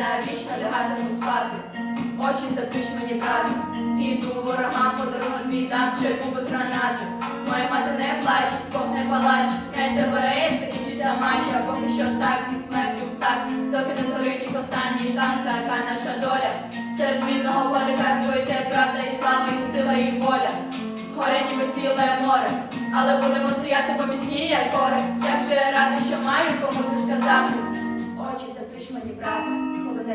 коли навічно лягатиму спати, очі заплющ мені брати, піду ворогам подарунок віддам, чеку без гранати. Моя мати не плач, Бог не палач, хай це бере, як закінчиться матч, а поки що так, зі смертю в так, доки не згорить їх останній танк, така наша доля. Серед бідного поля карбується правда і слава, і сила, і воля. Горе ніби ціле море, але будемо стояти поміцні, як гори. Як же я рада, що маю кому це сказати. Очі заплющ мені, не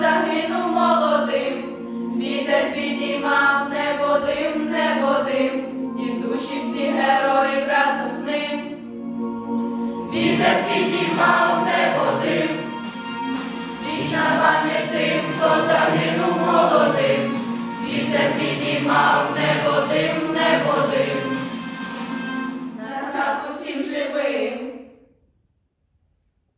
загинув молодим. Вітер підіймав небо дим, небо дим, і душі всі героїв разом з ним. Вітер підіймав небо